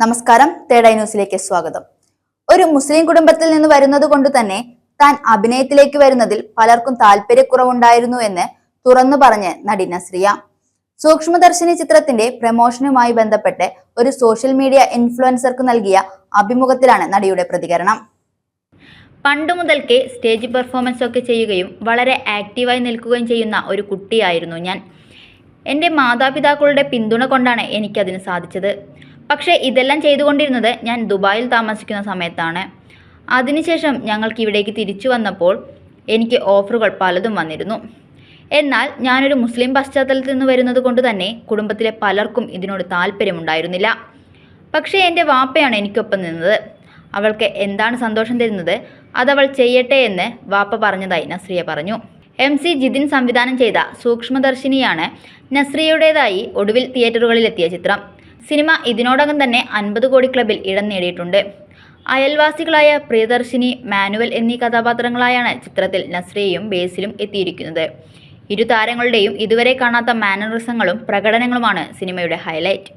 നമസ്കാരം തേടൈ ന്യൂസിലേക്ക് സ്വാഗതം. ഒരു മുസ്ലിം കുടുംബത്തിൽ നിന്ന് വരുന്നത് കൊണ്ട് തന്നെ താൻ അഭിനയത്തിലേക്ക് വരുന്നതിൽ പലർക്കും താല്പര്യക്കുറവുണ്ടായിരുന്നു എന്ന് തുറന്നു പറഞ്ഞ് നടി നസ്രിയ. സൂക്ഷ്മദർശിനി ചിത്രത്തിന്റെ പ്രമോഷനുമായി ബന്ധപ്പെട്ട് ഒരു സോഷ്യൽ മീഡിയ ഇൻഫ്ലുവൻസർക്ക് നൽകിയ അഭിമുഖത്തിലാണ് നടിയുടെ പ്രതികരണം. പണ്ടു മുതൽക്കേ സ്റ്റേജ് പെർഫോമൻസ് ഒക്കെ ചെയ്യുകയും വളരെ ആക്റ്റീവായി നിൽക്കുകയും ചെയ്യുന്ന ഒരു കുട്ടിയായിരുന്നു ഞാൻ. എന്റെ മാതാപിതാക്കളുടെ പിന്തുണ കൊണ്ടാണ് എനിക്കതിന് സാധിച്ചത്. പക്ഷേ ഇതെല്ലാം ചെയ്തുകൊണ്ടിരുന്നത് ഞാൻ ദുബായിൽ താമസിക്കുന്ന സമയത്താണ്. അതിനുശേഷം ഞങ്ങൾക്ക് ഇവിടേക്ക് തിരിച്ചു വന്നപ്പോൾ എനിക്ക് ഓഫറുകൾ പലതും വന്നിരുന്നു. എന്നാൽ ഞാനൊരു മുസ്ലിം പശ്ചാത്തലത്തിൽ നിന്ന് വരുന്നത് കൊണ്ട് തന്നെ കുടുംബത്തിലെ പലർക്കും ഇതിനോട് താല്പര്യമുണ്ടായിരുന്നില്ല. പക്ഷേ എന്റെ വാപ്പയാണ് എനിക്കൊപ്പം നിന്നത്. അവൾക്ക് എന്താണ് സന്തോഷം തരുന്നത്? അതവൾ ചെയ്യട്ടെ എന്ന് വാപ്പ പറഞ്ഞതായി നസ്രിയ പറഞ്ഞു. എം സി ജിതിൻ സംവിധാനം ചെയ്ത സൂക്ഷ്മദർശിനിയാണ് നസ്രിയയുടേതായി ഒടുവിൽ തിയേറ്ററുകളിലെത്തിയ ചിത്രം. സിനിമ ഇതിനോടകം തന്നെ അൻപത് കോടി ക്ലബിൽ ഇടം നേടിയിട്ടുണ്ട്. അയൽവാസികളായ പ്രിയദർശിനി മാനുവൽ എന്നീ കഥാപാത്രങ്ങളായാണ് ചിത്രത്തിൽ നസ്രിയയും ബേസിലും എത്തിയിരിക്കുന്നത്. ഇരു താരങ്ങളുടെയും ഇതുവരെ കാണാത്ത മാനറിസങ്ങളും പ്രകടനങ്ങളുമാണ് സിനിമയുടെ ഹൈലൈറ്റ്.